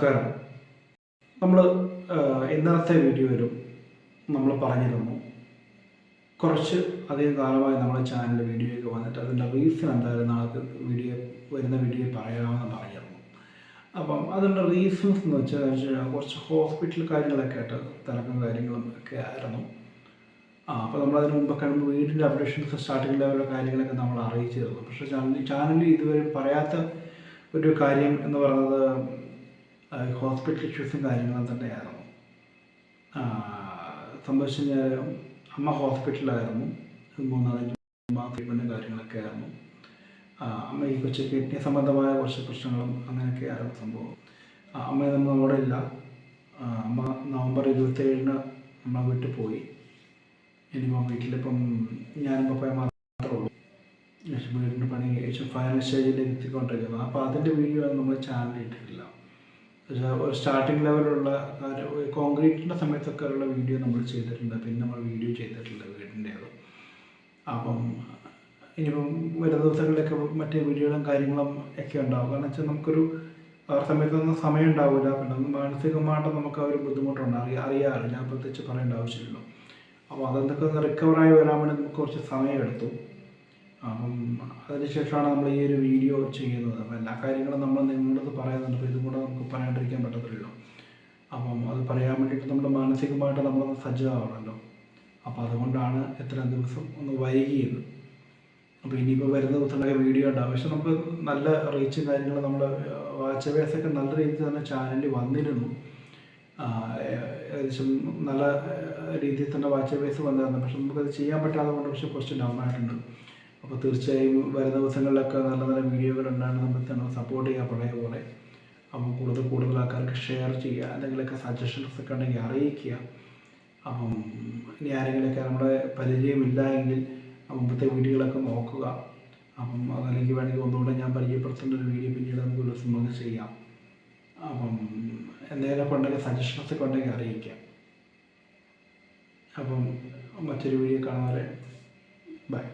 നമസ്കാരം നമ്മൾ ഇന്നത്തെ വീഡിയോയിലും നമ്മൾ പറഞ്ഞിരുന്നു. കുറച്ച് അധികം കാലമായി നമ്മുടെ ചാനലിൽ വീഡിയോയൊക്കെ വന്നിട്ട് അതിന്റെ റീസൺ എന്തായാലും നാളെ വീഡിയോ വരുന്ന വീഡിയോ പറയാമെന്ന് പറഞ്ഞിരുന്നു. അപ്പം അതിന്റെ റീസൺസ് എന്ന് വെച്ചാൽ കഴിഞ്ഞാൽ കുറച്ച് ഹോസ്പിറ്റൽ കാര്യങ്ങളൊക്കെ ആയിട്ട് തിരക്കും കാര്യങ്ങളും ഒക്കെ ആയിരുന്നു. ആ അപ്പോൾ നമ്മൾ മുമ്പ് കഴിയുമ്പോൾ വീടിന്റെ അപ്ഡേഷൻസ് സ്റ്റാർട്ടിംഗ് ലെവലിലെ കാര്യങ്ങളൊക്കെ നമ്മൾ അറിയിച്ചിരുന്നു. പക്ഷേ ചാനൽ ചാനലിൽ ഇതുവരെ പറയാത്ത ഒരു കാര്യം എന്ന് പറയുന്നത് ഹോസ്പിറ്റൽ ഇഷ്യൂസും കാര്യങ്ങളും തന്നെയായിരുന്നു. സംഭവിച്ചു അമ്മ ഹോസ്പിറ്റലിലായിരുന്നു. മൂന്നാലഞ്ച് ട്രീറ്റ്മെന്റും കാര്യങ്ങളൊക്കെ ആയിരുന്നു. അമ്മ ഈ കൊച്ചു കിഡ്നി സംബന്ധമായ കുറച്ച് പ്രശ്നങ്ങളും അങ്ങനെയൊക്കെ ആയിരുന്നു സംഭവം. അമ്മ നമ്മൾ അവിടെ ഇല്ല. അമ്മ നവംബർ ഇരുപത്തേഴിന് നമ്മളെ വീട്ടിൽ പോയി. ഇനിയിപ്പം വീട്ടിലിപ്പം ഞാനും പപ്പയും മാത്രമേ ഉള്ളൂ. വീടിന്റെ പണി ഫൈനൽ സ്റ്റേജിലേക്ക് എത്തിക്കൊണ്ടിരിക്കുന്നത് അപ്പോൾ അതിന്റെ വീഡിയോ നമ്മൾ ചാനലിൽ ഇട്ടിട്ടില്ല. ഒരു സ്റ്റാർട്ടിംഗ് ലെവലുള്ള കോൺക്രീറ്റിന്റെ സമയത്തൊക്കെ ഉള്ള വീഡിയോ നമ്മൾ ചെയ്തിട്ടുണ്ട്. പിന്നെ നമ്മൾ വീഡിയോ ചെയ്തിട്ടില്ല വീടിന്റേത് അപ്പം ഇനിയിപ്പം വരുന്ന ദിവസങ്ങളിലൊക്കെ മറ്റേ വീഡിയോകളും കാര്യങ്ങളും ഒക്കെ ഉണ്ടാവും. കാരണം വെച്ചാൽ നമുക്കൊരു ആ സമയത്തൊന്നും സമയം ഉണ്ടാവില്ല പിന്നെ മാനസികമായിട്ട് നമുക്ക് ആ ഒരു ബുദ്ധിമുട്ടുണ്ട്. അറിയാ അറിയാറ് ഞാൻ പ്രത്യേകിച്ച് പറയേണ്ട ആവശ്യമില്ലല്ലോ അപ്പോൾ അതെന്തൊക്കെ ഒന്ന് റിക്കവറായി വരാൻ വേണ്ടി നമുക്ക് കുറച്ച് സമയമെടുത്തു. അപ്പം അതിനുശേഷമാണ് നമ്മൾ ഈ ഒരു വീഡിയോ ചെയ്യുന്നത്. അപ്പം എല്ലാ കാര്യങ്ങളും നമ്മൾ നിങ്ങളത് പറയുന്നുണ്ട്. അപ്പോൾ ഇതും കൂടെ നമുക്ക് പറയാണ്ടിരിക്കാൻ പറ്റത്തില്ലല്ലോ. അപ്പം അത് പറയാൻ വേണ്ടിയിട്ട് നമ്മൾ മാനസികമായിട്ട് നമ്മളൊന്ന് സജ്ജമാവണമല്ലോ അപ്പോൾ അതുകൊണ്ടാണ് ഇത്രയും ദിവസം ഒന്ന് വൈകിയത്. അപ്പോൾ ഇനിയിപ്പോൾ വരുന്ന ദിവസങ്ങളൊക്കെ വീഡിയോ ഉണ്ടാവും പക്ഷെ നമുക്ക് നല്ല റീച്ചും കാര്യങ്ങൾ നമ്മുടെ വാച്ച് ഒക്കെ നല്ല രീതിയിൽ തന്നെ ചാനലിൽ വന്നിരുന്നു. ഏകദേശം നല്ല രീതിയിൽ തന്നെ വാച്ച് ബേസ് വന്നിരുന്നു. പക്ഷെ നമുക്കത് ചെയ്യാൻ പറ്റാത്തതുകൊണ്ട് കൊണ്ട് പക്ഷെ കുറച്ച് ഡൗൺ ആയിട്ടുണ്ട്. അപ്പോൾ തീർച്ചയായും വരുന്ന ദിവസങ്ങളിലൊക്കെ നല്ല നല്ല വീഡിയോകൾ ഉണ്ടാകുന്ന നമ്മൾ സപ്പോർട്ട് ചെയ്യുക പഴയ പോലെ. അപ്പം കൂടുതൽ കൂടുതൽ ആൾക്കാർക്ക് ഷെയർ ചെയ്യുക എന്തെങ്കിലുമൊക്കെ സജഷൻസ് ഒക്കെ ഉണ്ടെങ്കിൽ അറിയിക്കുക. അപ്പം ഇനി ആരെങ്കിലുമൊക്കെ നമ്മുടെ പരിചയമില്ല എങ്കിൽ മുമ്പത്തെ വീഡിയോകളൊക്കെ നോക്കുക. അപ്പം അതല്ലെങ്കിൽ വേണമെങ്കിൽ ഒന്നുകൂടെ ഞാൻ പരിചയപ്പെടുത്തേണ്ട ഒരു വീഡിയോ പിന്നീട് നമുക്ക് ഒരു ദിവസം ചെയ്യാം. അപ്പം എന്തെങ്കിലുമൊക്കെ ഉണ്ടെങ്കിൽ സജഷൻസ് ഒക്കെ ഉണ്ടെങ്കിൽ അറിയിക്കാം അപ്പം മറ്റൊരു വീഡിയോ കാണുന്നവരെ ബൈ